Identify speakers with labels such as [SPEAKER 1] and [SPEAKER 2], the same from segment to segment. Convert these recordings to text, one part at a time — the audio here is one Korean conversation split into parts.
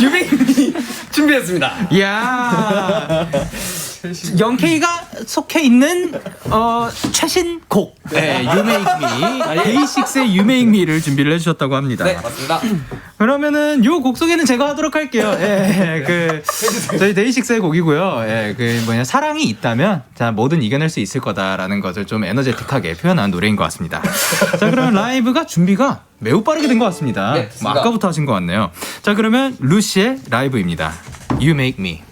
[SPEAKER 1] 유빈이 준비했습니다.
[SPEAKER 2] 이야. 영케이가 속해 있는 어, 최신 곡 네, You Make Me 데이식스의 You Make Me를 준비를 해주셨다고 합니다.
[SPEAKER 1] 네, 맞습니다.
[SPEAKER 2] 그러면은 요 곡 소개는 제가 하도록 할게요. 예, 그 저희 데이식스의 곡이고요. 예, 그 뭐냐 사랑이 있다면 자 뭐든 이겨낼 수 있을 거다라는 것을 좀 에너제틱하게 표현한 노래인 것 같습니다. 자 그러면 라이브가 준비가 매우 빠르게 된 것 같습니다.
[SPEAKER 1] 네,
[SPEAKER 2] 뭐. 아까부터 하신 것 같네요. 자 그러면 루시의 라이브입니다. You Make Me.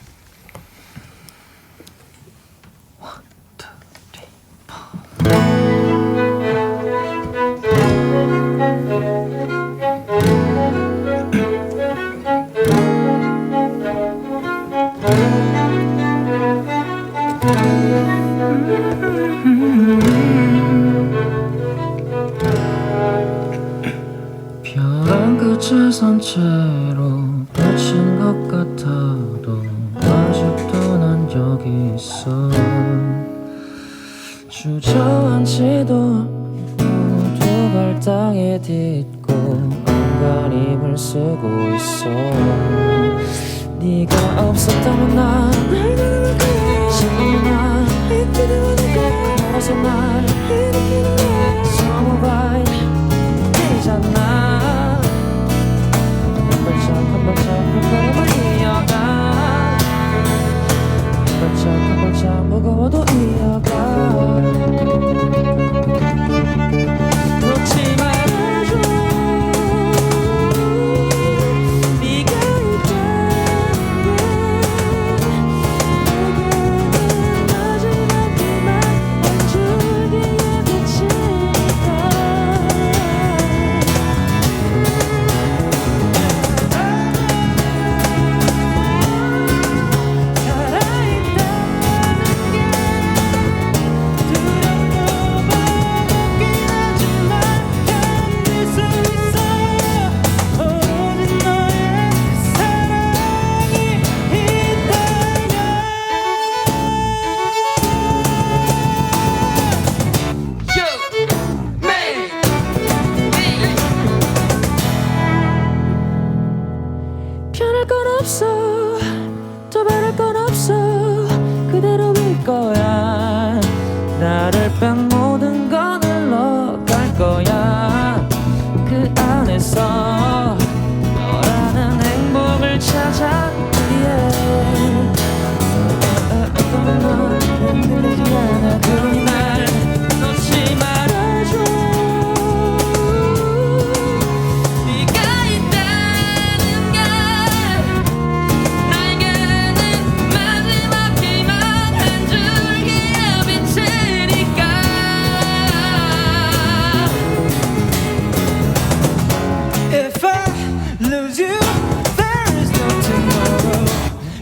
[SPEAKER 3] 끝을 산채로 펼친 것 같아도 아직도 난 여기 있어. 주저앉지도 두 발 땅에 딛고 안간힘을 쓰고 있어. 네가 없었다면 난난 멀어서 날 없어. 더 바랄 건 없어. 그대로일 거야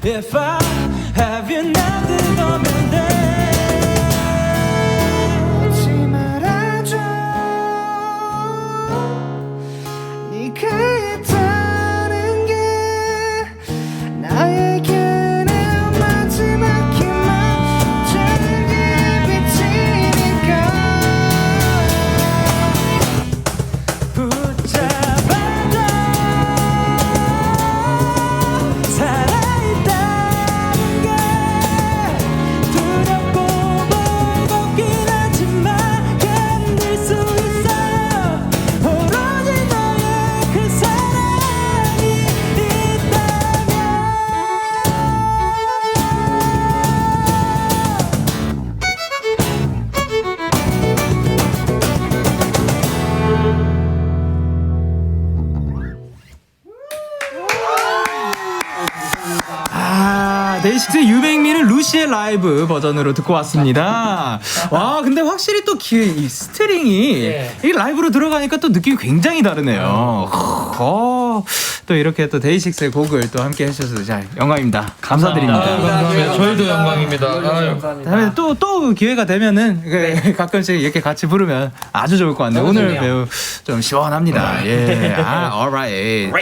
[SPEAKER 2] If I have you now, 그거면 돼. 데이식스의 유백미는 루시의 라이브 버전으로 듣고 왔습니다. 와, 근데 확실히 또 기, 이 스트링이 이 라이브로 들어가니까 또 느낌이 굉장히 다르네요. 어, 또 이렇게 또 데이식스의 곡을 또 함께 해주셔서 자, 영광입니다. 감사드립니다.
[SPEAKER 4] 감사합니다. 저희도 영광입니다. 아유.
[SPEAKER 2] 다음에 또, 또 기회가 되면은 그 가끔씩 이렇게 같이 부르면 아주 좋을 것 같네요. 오늘 매우 좀 시원합니다. 예. 아, alright.